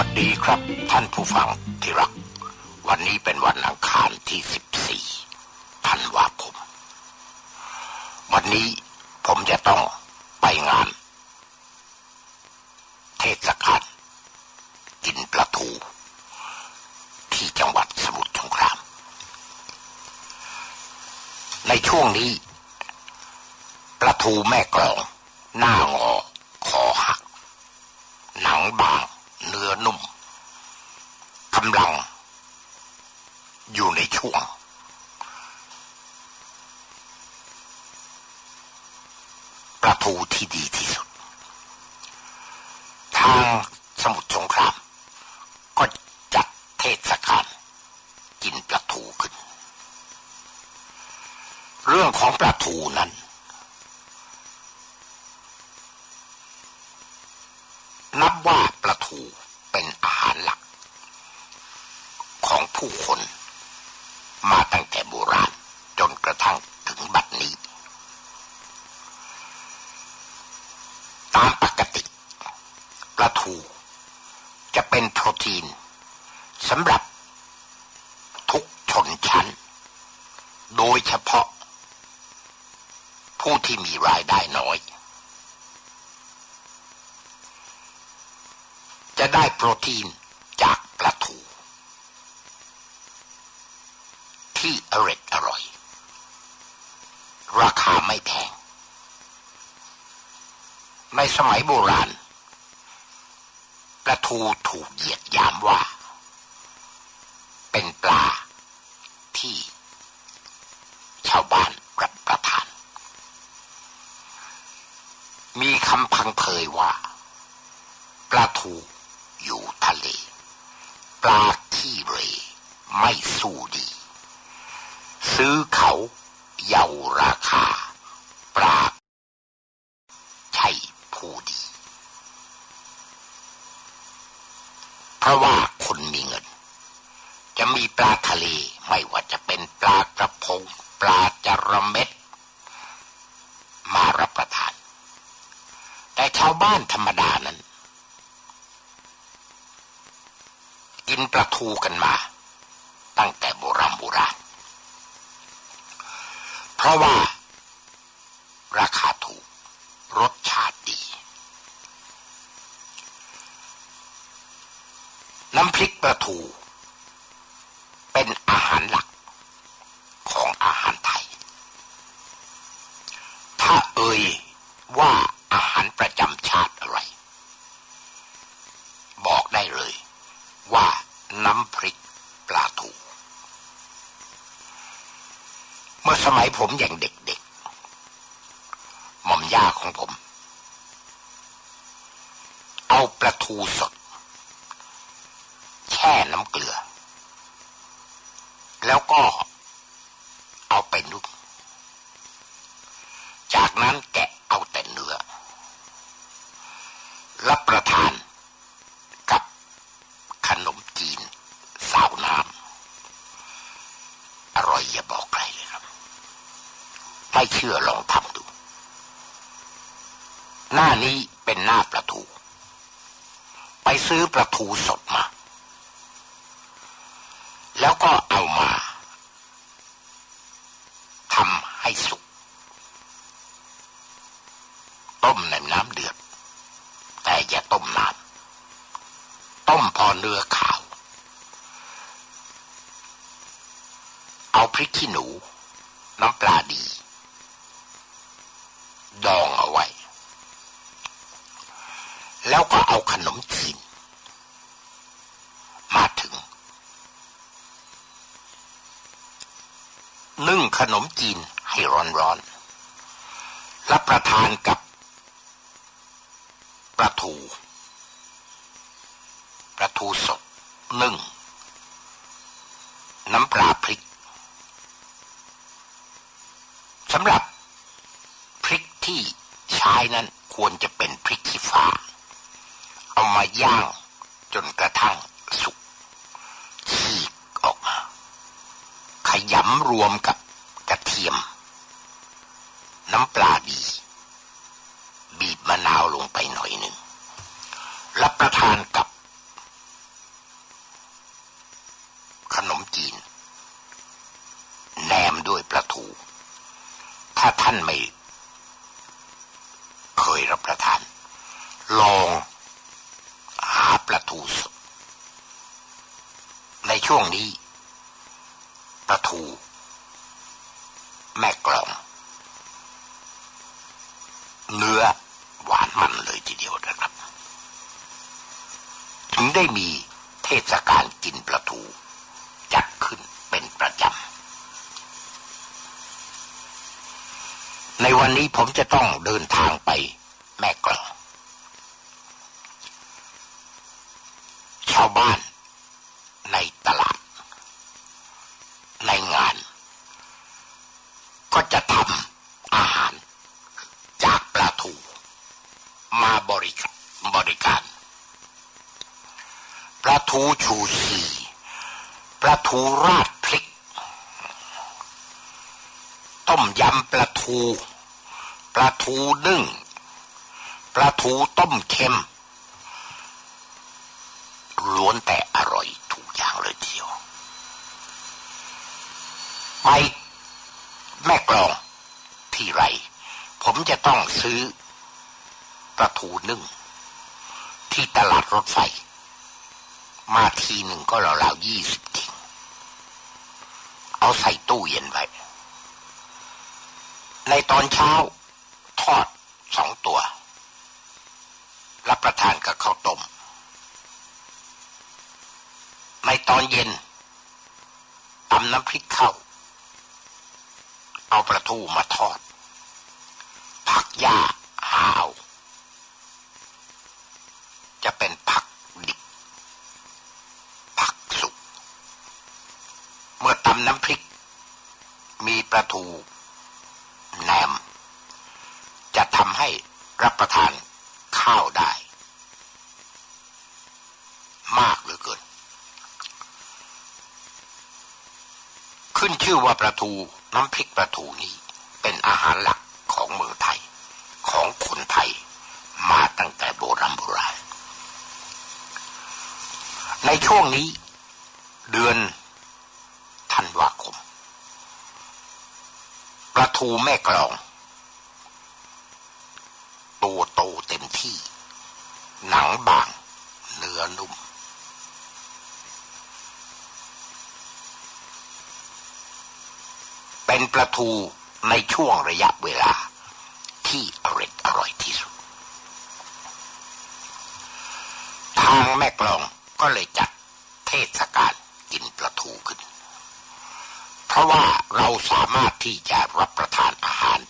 วัสดีครับท่านผู้ฟังที่รัก วันนี้เป็นวันอังคารที่ 14ธันวาคม วันนี้ผมจะต้องไปงาน เทศกาลกินปลาทู ที่จังหวัดสมุทรสงคราม ในช่วงนี้ปลาทูแม่กลอง หน้างอคอหัก หนังบาง เนื้อนุ่มกำลัง อยู่ใน ช่วปลาทูที่ดีที่สุด ทางสมุทรสงคราม ก็จัดเทศกาลกินปลาทูขึ้น เรื่องของปลาทูนั้น นับว่าปลาทูเป็นอาหารหลัก ของผู้คน มาตั้งแต่โบราณจนกระทั่งถึงบัดนี้ ตามปกติ ปลาทูจะเป็นโปรตีนสำหรับทุกชนชั้น โดยเฉพาะ ผู้ที่มีรายได้น้อย จะได้โปรตีนจากปลาทู ที่อร่อยอร่อย ราคาไม่แพง ในสมัยโบราณปลาทูถูกเหยียดยามว่า เป็นปลาที่าวบ้านรับประทาน มีคำพังเพยว่า ปลาทูอยู่ทะเล ปลาขี้เรไม่สู้ดี ซื้อเขาเยาราคา ปลาใช่ผู้ดี เพราะว่าคนมีเงิน จะมีปลาทะเลไม่ว่าจะเป็นปลากระพงาจระเม็ด มารับประทาน แต่ชาวบ้านธรรมดานั้น กินปลาทูกันมา ตั้งแต่โบราณโบราณ เพราะว่า ราคาถูก รสชาติดี น้ำพริกปลาทู เป็นอาหารหลักของอาหารไทย ถ้าเอ่ยว่าอาหารประจำชาติอะไร บอกได้เลย ว่าน้ำพริกปลาทู เมื่อสมัย ผมอย่างเด็กๆ หม่อมย่าของผม เอาปลาทูสด แช่น้ำเกลือ แล้วก็เอาไปนุ่มจากนั้นแกะเอาแต่เนื้อรับประทานกับขนมจีนสาวน้ำ อร่อยอย่าบอกใครเลยครับ ไม่เชื่อลองทำดู หน้านี้เป็นหน้าปลาทู ไปซื้อปลาทูสดมา แล้วก็เอามาทำให้สุก ต้มในน้ำเดือด แต่อย่าต้มนาน ต้มพอเนื้อขาว เอาพริกขี้หนูำปลาดี ดองเอาไว้ แล้วก็เอาขนมจีน มาถึง นึ่งขนมจีนให้ร้อนๆ รับประทานกับปลาทูปลาทูสดนึ่ง น้ำปลาพริกสำหรับพริกที่ใช้นั้นควรจะเป็นพริกขี้ฟ้า เอามาย่างจนกระทั่งสุกฉีกออกมา ขยำรวมกับ เทียม น้ำปลาดี บีบมะนาวลงไปหน่อยหนึ่งรับประทานกับ ขนมจีน แหนมด้วยปลาทู ถ้าท่านไม่ เคยรับประทาน ลองหาปลาทูสดในช่วงนี้ปลาทู แม่กลอง เนื้อหวานมันเลยทีเดียวนะครับ ถึง ได้มีเทศกาลกินปลาทู จัดขึ้นเป็นประจำ ในวันนี้ผมจะต้องเดินทางไปแม่กลองชาวบ้านในตลาด ในงาน ก็จะทำอาหารจากปลาทู มาบริการบริการ ทูชูชีปลาทูราดพริก ต้มยำปลาทูปลาทูนึ่งปลาทูต้มเค็มล้วนแต่อร่อยทุกอย่างเลยเดียว ไปแม่กลองที่ไร ผมจะต้องซื้อปลาทูนึ่งที่ตลาดรถไฟ มาทีหนึ่งก็ราวๆยี่สิบทิ้งเอาใส่ตู้เย็นไว้ ในตอนเช้า ทอดสองตัว รับประทานกับข้าวต้ม ในตอนเย็นตำน้ำพริกเข้า เอาปลาทูมาทอด ผักหญ้าเอา จะเป็นผักดิบ ผักสุก เมื่อตำน้ำพริก มีปลาทูแหนม จะทำให้รับประทานข้าวได้ มากเหลือเกิน ขึ้นชื่อว่าปลาทูน้ำพริกปลาทูนี้ เป็นอาหารหลักของเมืองไทย ของคนไทยมาตั้งแต่โบราณโบราณในช่วงนี้ เดือนธันวาคม ปูแม่กลอง ตัวโตเต็มที่ หนังบาง เนื้อนุ่ม เป็นปลาทูในช่วงระยะเวลาที่อร่อยอร่อยที่สุด ทางแม่กลองก็เลยจัดเทศกาลกินปลาทูขึ้น เพราะว่าเราสามารถที่จะรับ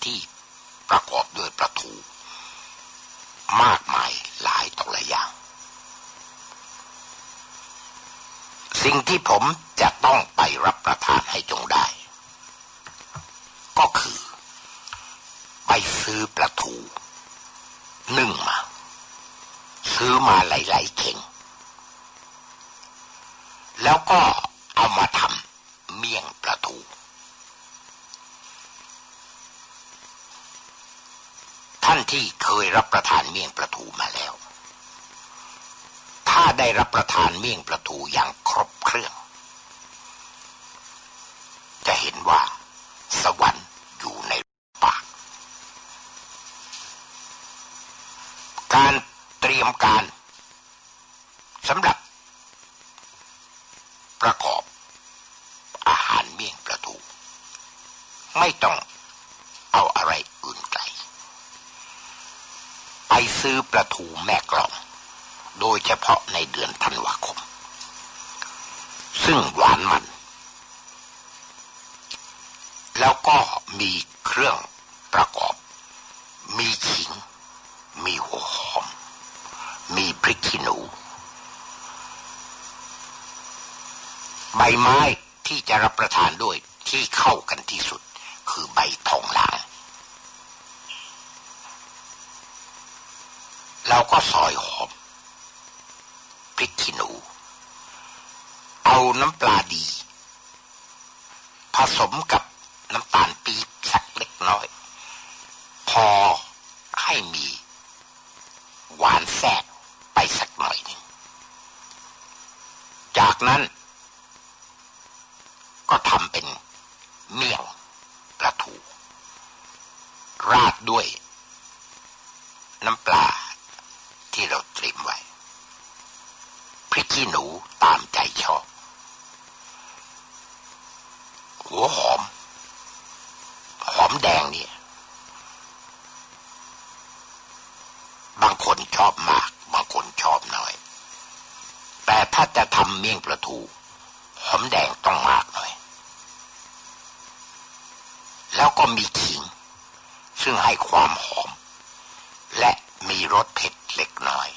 ที่ประกอบด้วยปลาทูมากมายหลายต่อหลายอย่าง สิ่งที่ผมจะต้องไปรับประทานให้จงได้ ก็คือ ไปซื้อปลาทูนึ่งมา ซื้อมาหลายๆเข่ง แล้วก็เอามาทำเมี่ยงปลาทู ที่เคยรับประทานเมี่ยงปลาทูมาแล้ว ถ้าได้รับประทานเมี่ยงปลาทูอย่างครบเครื่อง จะเห็นว่า สวรรค์อยู่ในปาก การเตรียมการสำหรับประกอบอาหารเมี่ยงปลาทู ไม่ต้องเอาอะไร ซื้อปลาทูแม่กล่อง โดยเฉพาะในเดือนธันวาคม ซึ่งหวานมัน แล้วก็มีเครื่องประกอบ มีขิง มีหัวหอม มีพริกขี้หนู ใบไม้ที่จะรับประทานด้วยที่เข้ากันที่สุดคือใบทองหลาง เราก็ซอยหอมพริกขี้หนู เอาน้ำปลาดี ผสมกับน้ำตาลปี๊บสักเล็กน้อย พอให้มี หวานแทรกไปสักหน่อยหนึ่งจากนั้น ก็ทำเป็นเมี่ยงปลาทู ราดด้วย น้ำปลาที่เราเตรียมไว้ พริกขี้หนูตามใจชอบ หัวหอม หอมแดงเนี่ย บางคนชอบมาก บางคนชอบน้อย แต่ ถ้าจะทำเมี่ยงปลาทูหอมแดงต้องมากหน่อย แล้วก็มีขิง ซึ่งให้ความหอม และมีรสเผ็ดเล็กน้อย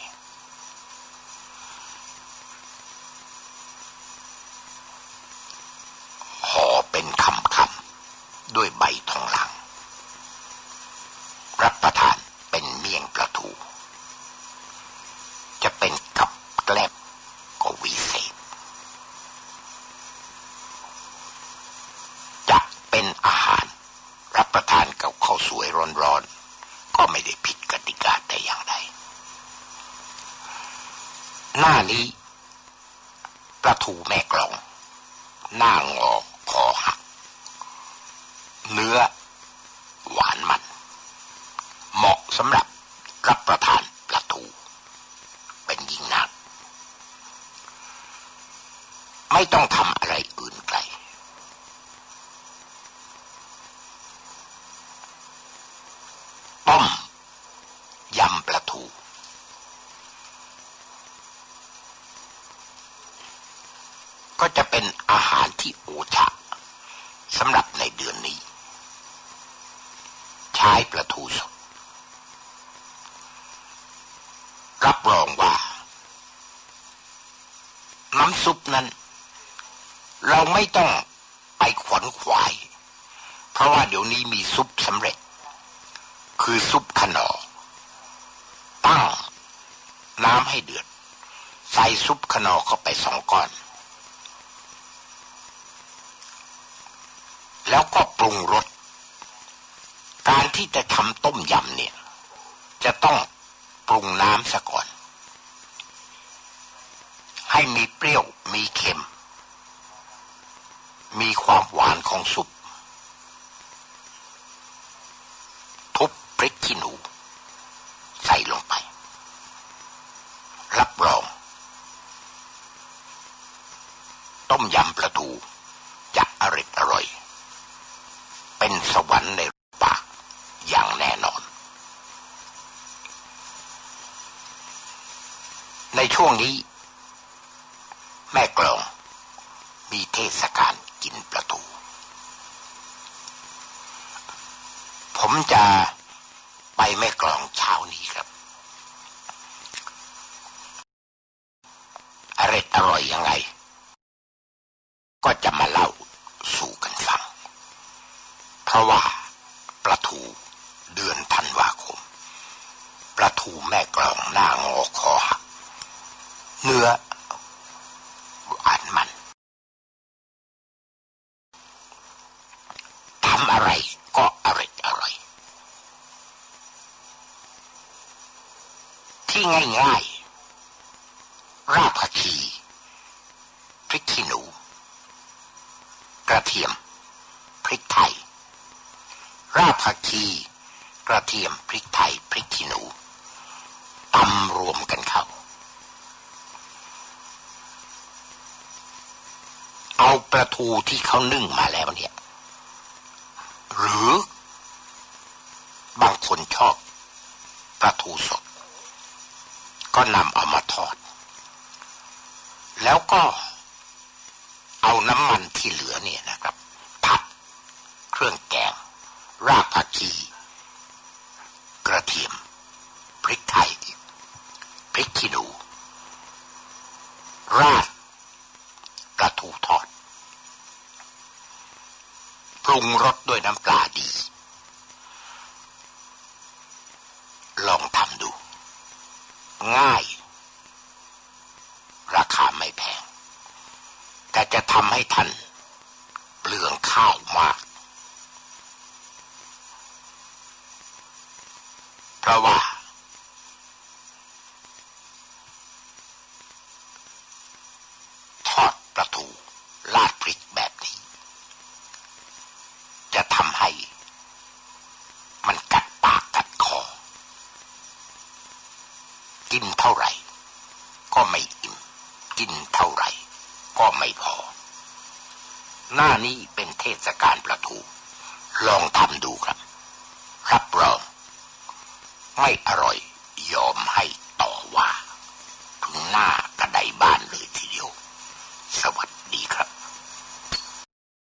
ห่อเป็นคำคำด้วยใบทองหลัง รับประทานเป็นเมี่ยงปลาทู จะเป็นกับแกล้มก็วิเศษ จะเป็นอาหารรับประทานกับข้าวสวยร้อนๆ ก็ไม่ได้ผิดกติกาแต่อย่างใด หน้านี้ปลาทูแม่กลอง หน้างอคอหัก เนื้อหวานมัน เหมาะสำหรับรับประทานปลาทู เป็นยิ่งนัก ไม่ต้องทำอะไรอื่นไกล ต้มยำปลาทู ก็จะเป็นอาหารที่โอชะสำหรับในเดือนนี้ ใช้ปลาทูสดรับรองว่า น้ำซุปนั้น เราไม่ต้องไปขวนขวาย เพราะว่าเดี๋ยวนี้มีซุปสำเร็จ คือซุปขนอ ตั้งน้ำให้เดือด ใส่ซุปขนอเข้าไปสองก้อน แล้วก็ปรุงรสการที่จะทำต้มยำเนี่ย จะต้องปรุงน้ำซะก่อน ให้มีเปรี้ยวมีเค็ม มีความหวานของซุป ทุบพริกขี้หนู ใส่ลงไป รับรอง ต้มยำปลาทูจะอร่อยอร่อย เป็นสวรรค์ในปากอย่างแน่นอน ในช่วงนี้ แม่กลองมีเทศกาล กินปลาทู ผมจะไปแม่กลองเช้านี้ครับ อร่อยอร่อยยังไง ก็จะมาเล่าสู่กันฟัง เพราะว่าปลาทูเดือนธันวาคม ปลาทูแม่กลองหน้างอคอหัก เนื้อหวานมัน ทำอะไรก็อร่อยอร่อย ที่ง่ายๆ รากผักชีพริกขี้หนู กระเทียม พริกไทย รากผักชีกระเทียมพริกไทยพริกขี้หนูตำรวมกันเข้า เอาปลาทูที่เขานึ่งมาแล้วเนี่ย หรือบางคนชอบปลาทูสด ก็นำเอามาทอด แล้วก็เอาน้ำมันที่เหลือเนี่ยนะครับ ผัดเครื่องแกง รากผักชี กระเทียม พริกไทย พริกขี้หนู ราดปลาทูทอด ปรุงรสด้วยน้ำปลาดี ลองทำดู ง่าย ราคาไม่แพง แต่จะทำให้ท่านเปลืองข้าวมาก เพราะว่า ทอดปลาทูลาดพริกแบบนี้ กินเท่าไหร่ ก็ไม่อิ่ม กินเท่าไหร่ ก็ไม่พอ หน้านี้เป็นเทศกาลประทูลองทำดูครับ รับรอง ไม่อร่อย